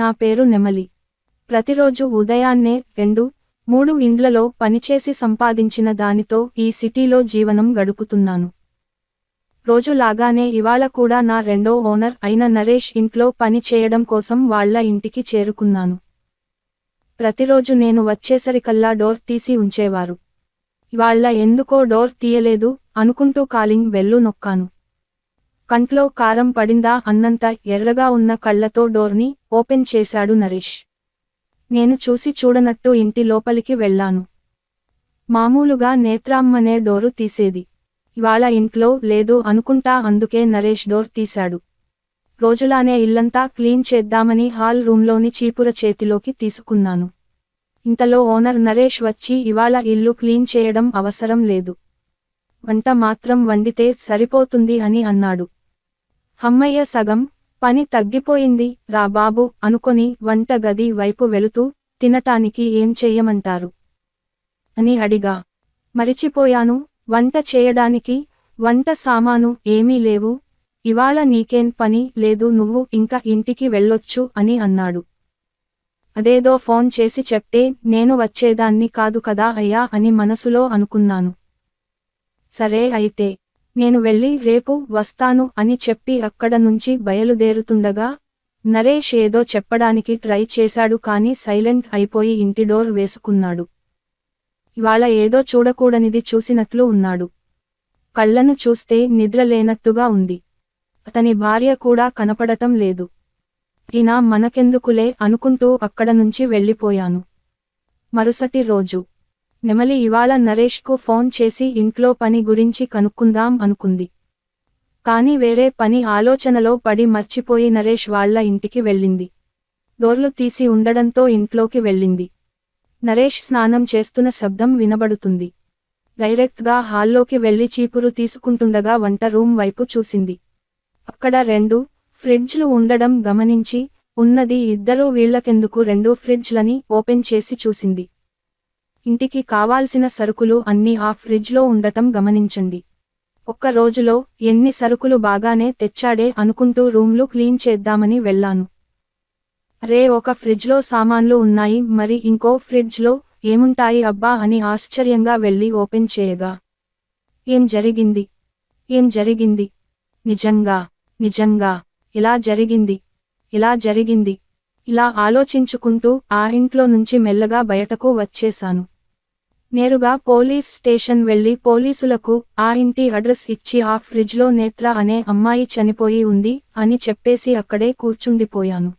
నా పేరు నెమలి. ప్రతిరోజు ఉదయాన్నే రెండు మూడు ఇండ్లలో పనిచేసి సంపాదించిన దానితో ఈ సిటీలో జీవనం గడుపుతున్నాను. రోజులాగానే ఇవాళ కూడా నా రెండో ఓనర్ అయిన నరేష్ ఇంట్లో పని చేయడం కోసం వాళ్ళ ఇంటికి చేరుకున్నాను. ప్రతిరోజు నేను వచ్చేసరికల్లా డోర్ తీసి ఉంచేవారు. ఇవాళ్ళ ఎందుకో డోర్ తీయలేదు అనుకుంటూ కాలింగ్ బెల్లు నొక్కాను. కంట్లో కారం పడిందా అన్నంత ఎర్రగా ఉన్న కళ్ళతో డోర్ని ఓపెన్ చేశాడు నరేష్. నేను చూసి చూడనట్టు ఇంటి లోపలికి వెళ్ళాను. మామూలుగా నేత్రామ్మనే డోరు తీసేది. ఇవాళ ఇంట్లో లేదు అనుకుంటా అందుకే నరేష్ డోర్ తీశాడు. రోజులానే ఇల్లంతా క్లీన్ చేద్దామని హాల్ రూంలోని చీపుర చేతిలోకి తీసుకున్నాను. ఇంతలో ఓనర్ నరేష్ వచ్చి ఇవాళ ఇల్లు క్లీన్ చేయడం అవసరం లేదు. వంట మాత్రం వండితే సరిపోతుంది అని అన్నాడు. హమ్మయ్య సగం పని తగ్గిపోయింది రా బాబు అనుకొని వంట గది వైపు వెళుతూ తినటానికి ఏం చెయ్యమంటారు అని అడిగా. మరిచిపోయాను వంట చేయడానికి వంట సామాను ఏమీ లేవు ఇవాళ నీకేం పని లేదు నువ్వు ఇంకా ఇంటికి వెళ్ళొచ్చు అని అన్నాడు. అదేదో ఫోన్ చేసి చెప్తే నేను వచ్చేదాన్ని కాదు కదా అయ్యా అని మనసులో అనుకున్నాను. సరే అయితే. నేను వెళ్ళి రేపు వస్తాను అని చెప్పి అక్కడ నుంచి బయలుదేరుతుండగా నరేష్ ఏదో చెప్పడానికి ట్రై చేశాడు కానీ సైలెంట్ అయిపోయి ఇంటి డోర్ వేసుకున్నాడు. ఇవాళ ఏదో చూడకూడనిది చూసినట్లు ఉన్నాడు. కళ్ళను చూస్తే నిద్ర లేనట్టుగా ఉంది. అతని భార్య కూడా కనపడటం లేదు. ఈనా మనకెందుకులే అనుకుంటూ అక్కడ నుంచి వెళ్ళిపోయాను. మరుసటి రోజు నెమలి ఇవాళ నరేష్కు ఫోన్ చేసి ఇంట్లో పని గురించి కనుక్కుందాం అనుకుంది. కాని వేరే పని ఆలోచనలో పడి మర్చిపోయి నరేష్ వాళ్ళ ఇంటికి వెళ్ళింది. డోర్లు తీసి ఉండడంతో ఇంట్లోకి వెళ్ళింది. నరేష్ స్నానం చేస్తున్న శబ్దం వినబడుతుంది. డైరెక్ట్గా హాల్లోకి వెళ్ళి చీపురు తీసుకుంటుండగా వంట రూమ్ వైపు చూసింది. అక్కడ రెండు ఫ్రిడ్జ్లు ఉండడం గమనించి ఉన్నది ఇద్దరూ వీళ్ళకెందుకు రెండు ఫ్రిడ్జ్లని ఓపెన్ చేసి చూసింది. ఇంటికి కావాల్సిన సరుకులు అన్నీ ఆ ఫ్రిడ్జ్లో ఉండటం గమనించండి. ఒక్క రోజులో ఎన్ని సరుకులు బాగానే తెచ్చాడే అనుకుంటూ రూమ్లు క్లీన్ చేద్దామని వెళ్ళాను. రే ఒక ఫ్రిడ్జ్లో సామాన్లు ఉన్నాయి మరి ఇంకో ఫ్రిడ్జ్లో ఏముంటాయి అబ్బా అని ఆశ్చర్యంగా వెళ్ళి ఓపెన్ చేయగా. ఏం జరిగింది? ఏం జరిగింది? నిజంగా? నిజంగా? ఇలా జరిగింది? ఇలా జరిగింది? ఇలా ఆలోచించుకుంటూ ఆ ఇంట్లో నుంచి మెల్లగా బయటకు వచ్చేశాను. నేరుగా పోలీస్ స్టేషన్ వెళ్ళి పోలీసులకు ఆ ఇంటి అడ్రస్ ఇచ్చి ఆ ఫ్రిడ్జ్లో నేత్ర అనే అమ్మాయి చనిపోయి ఉంది అని చెప్పేసి అక్కడే కూర్చుండిపోయాను.